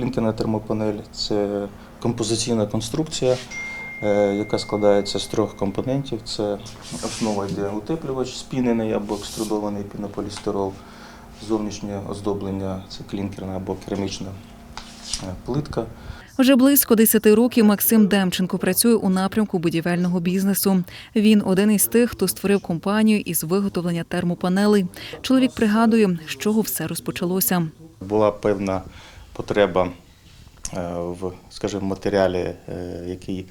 Клінкерна термопанель це композиційна конструкція, е, яка складається з трьох компонентів. Це основа йде утеплювач, спінений або екструдований пінополістирол, зовнішнє оздоблення це клінкерна або керамічна е, плитка. Вже близько 10 років Максим Демченко працює у напрямку будівельного бізнесу. Він один із тих, хто створив компанію із виготовлення термопанелей. Чоловік пригадує, з чого все розпочалося. Була певна потреба е, в, скажімо, матеріалі, е, який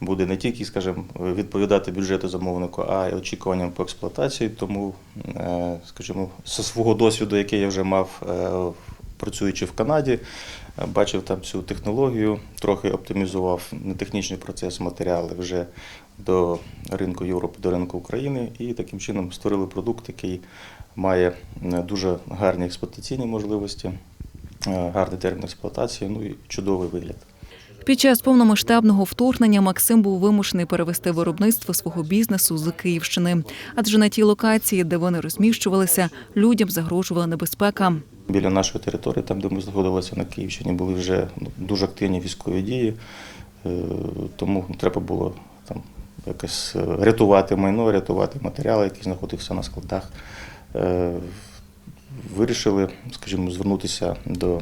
буде не тільки, скажімо, відповідати бюджету замовнику, а й очікуванням по експлуатації. Тому, е, скажімо, зі свого досвіду, який я вже мав, працюючи в Канаді, бачив там цю технологію, трохи оптимізував нетехнічний процес матеріали вже до ринку Європи, до ринку України, і таким чином створили продукт, який має дуже гарні експлуатаційні можливості, гарний термін експлуатації, ну і чудовий вигляд. Під час повномасштабного вторгнення Максим був вимушений перевести виробництво свого бізнесу з Київщини, адже на тій локації, де вони розміщувалися, людям загрожувала небезпека. Біля нашої території, там, де ми знаходилися на Київщині, були вже ну, дуже активні військові дії, е, тому треба було там якось е, рятувати майно, рятувати матеріали, які знаходився на складах. Вирішили, скажімо, звернутися до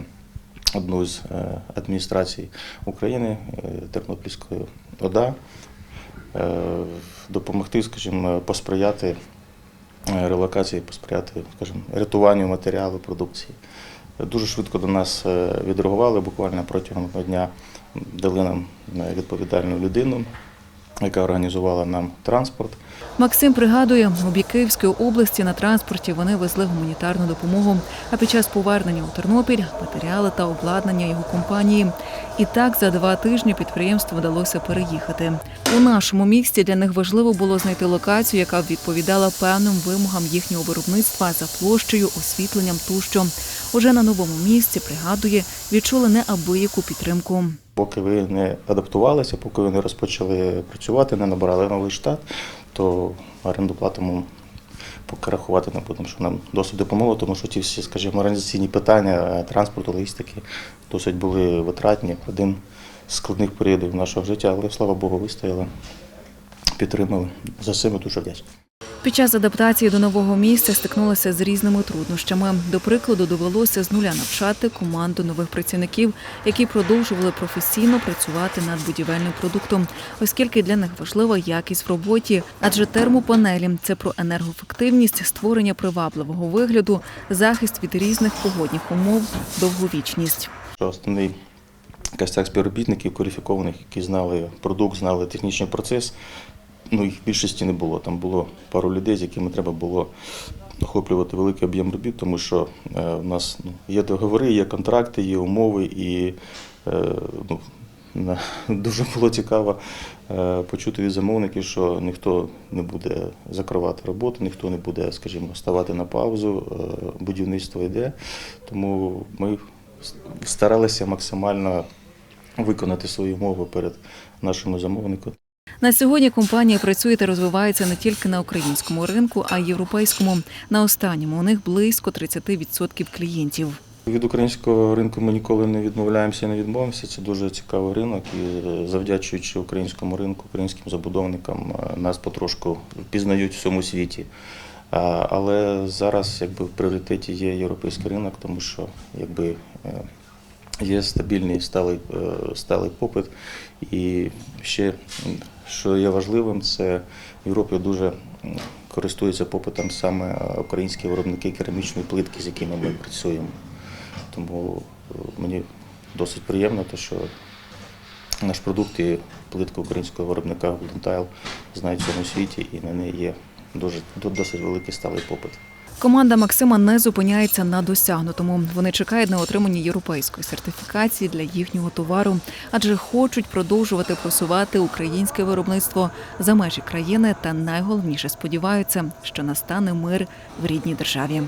одної з е, адміністрацій України, е, Тернопільської ОДА, е, допомогти, скажімо, посприяти релокації, посприяти, скажімо, рятуванню матеріалу продукції. Дуже швидко до нас відреагували, буквально протягом дня дали нам відповідальну людину, яка організувала нам транспорт. Максим пригадує, у бік Київської області на транспорті вони везли гуманітарну допомогу. А під час повернення у Тернопіль матеріали та обладнання його компанії. І так за два тижні підприємству вдалося переїхати. У нашому місті для них важливо було знайти локацію, яка б відповідала певним вимогам їхнього виробництва за площею, освітленням тощо. Уже на новому місці пригадує, відчули неабияку підтримку. Поки ви не адаптувалися, поки ви не розпочали працювати, не набирали новий штат, то оренду плату ми поки рахувати не будемо, що нам досить допомогло, тому що ті всі, скажімо, організаційні питання транспорту, логістики досить були витратні. Один з складних періодів нашого життя, але слава Богу, вистояли, підтримали. За це ми дуже вдячні. Під час адаптації до нового місця стикнулися з різними труднощами. До прикладу, довелося з нуля навчати команду нових працівників, які продовжували професійно працювати над будівельним продуктом, оскільки для них важлива якість в роботі. Адже термопанелі це про енергоефективність, створення привабливого вигляду, захист від різних погодних умов, довговічність. Основний костяк співробітників кваліфікованих, які знали продукт, знали технічний процес. Ну, їх більшості не було. Там було пару людей, з якими треба було охоплювати великий об'єм робіт, тому що е, в нас ну, є договори, є контракти, є умови, і е, ну, дуже було цікаво е, почути від замовників, що ніхто не буде закривати роботу, ніхто не буде, скажімо, ставати на паузу, будівництво йде. Тому ми старалися максимально виконати свої умови перед нашими замовниками. На сьогодні компанія працює та розвивається не тільки на українському ринку, а й європейському. На останньому у них близько 30% клієнтів. Від українського ринку ми ніколи не відмовляємося і не відмовимося. Це дуже цікавий ринок, і е, завдячуючи українському ринку, українським забудовникам, е, нас потрошку впізнають в всьому світі. Але зараз якби в пріоритеті є європейський ринок, тому що якби е, є стабільний сталий, е, сталий попит. І ще, що є важливим, це в Європі дуже користуються попитом саме українські виробники керамічної плитки, з якими ми працюємо. Тому е, мені досить приємно, те, що наш продукт і плитка українського виробника Golden Tile знають в цьому світі і на неї є дуже досить великий сталий попит. Команда Максима не зупиняється на досягнутому. Вони чекають на отримання європейської сертифікації для їхнього товару, адже хочуть продовжувати просувати українське виробництво за межі країни та найголовніше сподіваються, що настане мир в рідній державі.